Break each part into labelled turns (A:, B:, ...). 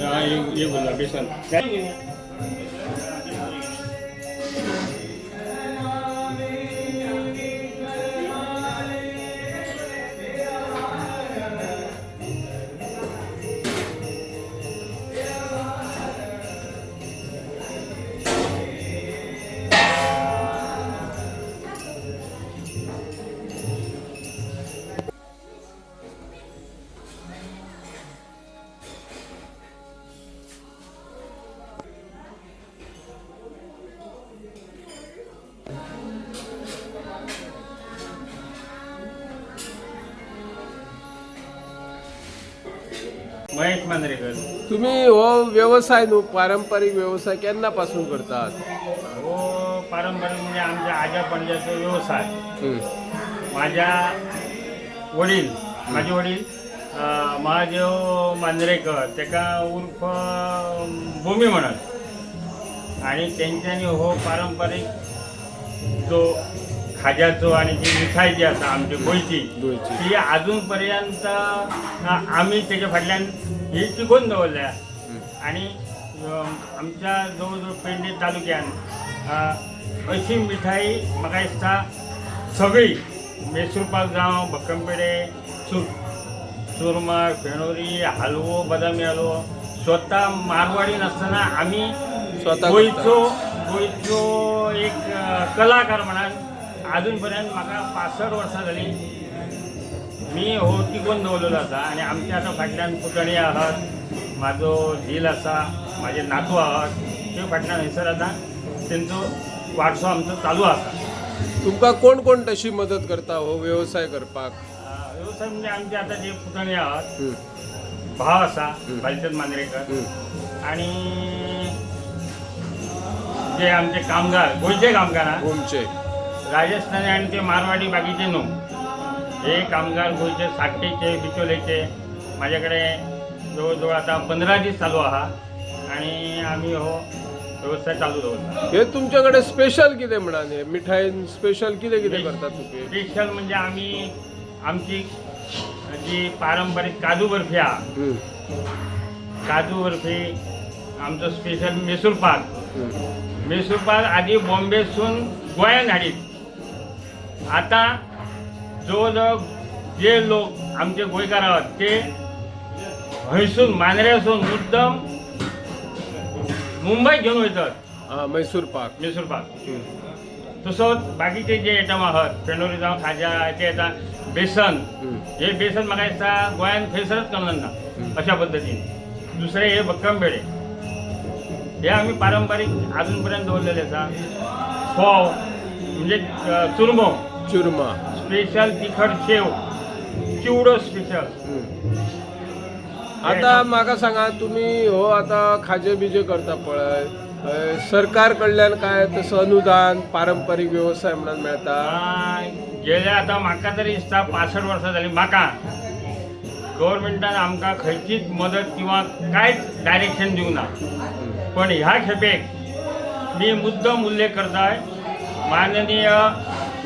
A: हा, ये ये बोला बेसन महेश मांजरेकर
B: तुम्ही हो व्यवसाय न्हू पारंपरिक व्यवसाय केन्नापासून करतात?
A: हो पारंपरिक म्हणजे आमच्या आजा पंजाचा व्यवसाय.
B: हं.
A: माझ्या वडील माझे वडील अं, महादेव मांजरेकर तेका उर्फ अं, भूमी म्हणत. आणि त्यांच्यानी हो पारंपरिक जो खाज्याचो आणि जी मिठाई जी आसा आमची गोंयची. ती अजूनपर्यंत आम्ही त्याच्या फाटल्यान ही टिकून दवरल्या. आणि आमच्या जवळजवळ पेडणे तालुक्यान अं, अशी मिठाई म्हाका दिसता सगळी. मेसूर पाक जावं भक्कमपेडे चूर चुरमा फेणोरी हलवो बदामी हलवो. स्वता मारवाडी नासतना आम्ही
B: स्वता
A: गोंयचो गोंयचो एक कलाकार म्हणान अजून पर्यंत म्हाका पासष्ट वर्सां जाली मी हो टिकून दवरलेलो आसा आणि आमच्या आतां फाटल्यान पुतणी आहात म्हाजो झील आसा म्हाजे नातू आहात ते फाटल्यान हयसर आतां तेंचो वारसो आमचो चालू आसा
B: तुमकां कोण कोण तशी मदत करता हो व्यवसाय करपाक
A: व्यवसाय म्हणजे आमचे आतां जे पुतणी आहात. भाव आसा. बालचंद मांद्रेकर. आणि जे आमचे कामगार गोंयचे कामगार आहा,
B: गोमचे
A: राजस्थानी आणि ते मारवाडी बाकीचे न्हू हे कामगार गोंयचे साकटेचे बिचोलेचे. माझ्याकडे जवळजवळ आता पंधरा दीस चालू आहा आणि आम्ही हो व्यवसाय चालू दवरता
B: हे तुमच्याकडे स्पेशल कितें म्हणान हे मिठाईन स्पेशल कितें कितें करतात तुम्ही?
A: स्पेशल म्हणजे आम्ही आमची जी पारंपरिक काजू बर्फी आहा. काजू बर्फी आमचो स्पेशल मेसूर पाक. मेसूर पाक आधी बॉम्बेसून गोंयांत हाडीत. आता जवळजवळ जे लोक आमचे गोंयकार आहात ते हयसून मांद्र्यासून मुद्दम मुंबईत घेऊन वयतात
B: हा मैसूर पाक
A: मेसूर पाक. तसोच बाकीचे जे आयटम आहात फेणोरी जावं खाजा ते येता बेसन.
B: हं.
A: बेसन म्हाका दिसता गोंयांत खंयसरच करना
B: हं.
A: अशा पद्दतीन दुसरे हे भक्कम पेडे हे आम्ही पारंपरिक अजून पर्यंत दवरलेले आसा फोव म्हणजे चुरमो.
B: चुरमा.
A: स्पेशल तिखट शेव. चिवडो स्पेशल.
B: आता म्हाका सांगा तुम्ही हो आता खाजे बिजे करता पळय सरकार कडल्यान काय तसं अनुदान पारंपरिक व्यवसाय म्हणून मेळता?
A: गेल्या आता म्हाका तरी दिसता पासष्ट वर्सां जाली म्हाका गव्हर्मेंटान आमकां खंयचीच मदत किंवा कांयच डायरेक्शन दिवंक ना. पण ह्या खेपेक मी मुद्दम उल्लेख करताय. माननीय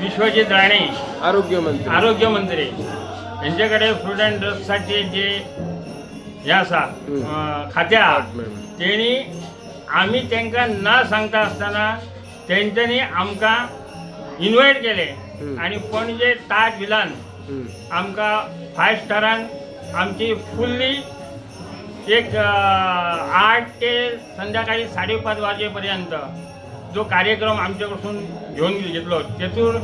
A: विश्वजित राणे
B: आरोग्य मंत्री
A: आरोग्य मंत्री यांचे कडेन फूड अँड ड्रग्साचे जे हे आसा
B: हं.
A: अं, खातें आहा
B: Department.
A: तेणी आमी तांकां ना सांगता आसतना तेंच्यांनी आमकां इन्वायट केले. आनी पणजे ताज विलान. आमकां फायव स्टारान आमची फुल्ली एक आठ ते संध्याकाळी साडेपाच वाजेपर्यंत जो कार्यक्रम आमचे कडसून घेऊन घेतलो तेतूर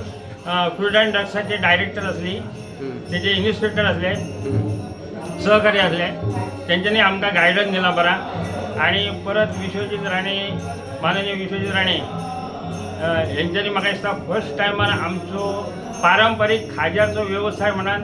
A: फूड अँड ड्रग्साचे डायरेक्टर असली. तेचे इन्स्पेक्टर असले. सहकारी असले त्यांच्यानी आमकां गायडन्स दिला बरा आणि परत विश्वजित राणे माननीय विश्वजित राणे यांच्यानी म्हाका दिसता फर्स्ट टायमार आमचो पारंपरीक खाज्याचो व्यवसाय म्हणान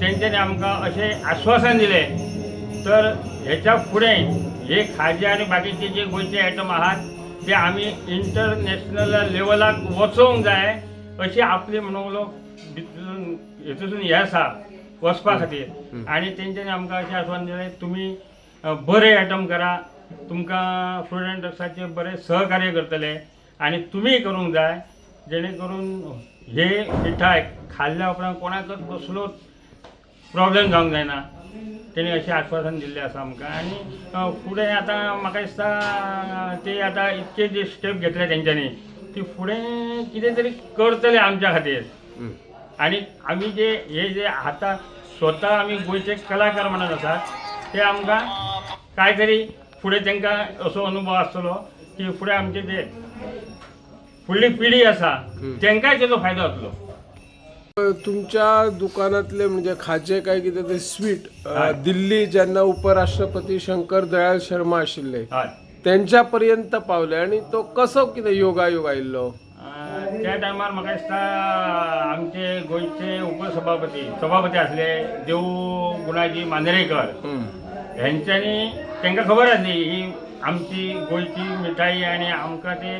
A: तेंच्यांनी आमकां अशें आश्वासन दिलें तर हेच्या फुडें हे खाजे आनी बाकीचे जे गोंयचे आयटम आहात ते आमी इंटरनॅशनल लेवलाक वचोवंक जाय अशी आपली म्हणून हेतून हे आसा वचपा खातीर
B: हं.
A: आणि तेंच्यांनी आमकां अशें आश्वासन दिलें तुमी बरे आयटम करा. तुमकां फूड अँड ड्रग्साचे बरे सहकार्य करतले. आणि तुम्ही करूंक जाय जेणे करून हे मिठाय खाल्ल्या उपरांत कोणाकच कसलो प्रॉब्लेम जावंक जायना तेणी अशें आश्वासन दिल्लें आसा आमकां. आनी फुडें आतां म्हाका दिसता ते आतां इतके जे स्टेप घेतले तेंच्यांनी ती फुडें कितें तरी करतले आमच्या खातीर. आणि आम्ही जे हे जे आता स्वतः आम्ही गोंयचे कलाकार म्हणत आसात ते आमकां काय तरी फुडें तांकां असो अनुभव आसतलो की फुडें आमचे जे फुडली पिढी आसा तांकांय तेजो फायदो जातलो
B: तुमच्या दुकानातले म्हणजे खाजे काय कितें ते स्वीट. दिल्ली जेन्ना उपराष्ट्रपती शंकर दयाळ शर्मा आशिल्ले
A: हय
B: त्यांच्या पर्यंत पावले आणि तो कसो कितें योगायोग आयिल्लो
A: त्या टायमार म्हाका दिसता आमचे गोंयचे उपसभापती सभापती आसले देव गुणाजी मांद्रेकर
B: हं.
A: ह्यांच्यानी तांकां खबर आसली ही आमची गोंयची मिठाई आनी आमकां ते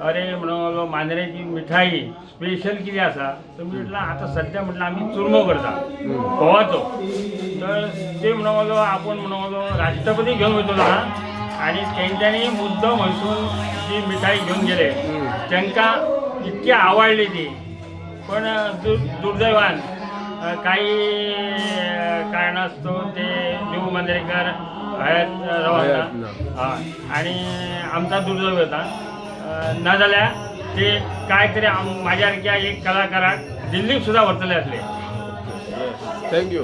A: अरे म्हणलो मांद्रेची मिठाई स्पेशल कितें आसा तर मी म्हटलं आता सध्या म्हटलं आम्ही चुरमो करता. फोवाचो तर ते म्हणलो आपण म्हणलो राष्ट्रपती घेऊन वयतलो हा आणि तेंच्यांनी मुद्दम हयसून जी मिठाई घेऊन गेले तांकां इतकी आवडली ती. पण दुर दुर्दैवान काही कारणास्तव ते देव मांद्रेकर हयात
B: ना.
A: हय आणि आमचा दुर्दैव होता. अ, नाजाल्यार ते काय तरी सारक्या एक कलाकाराक दिल्लीक सुद्धा व्हरतले असले.
B: थँक्यू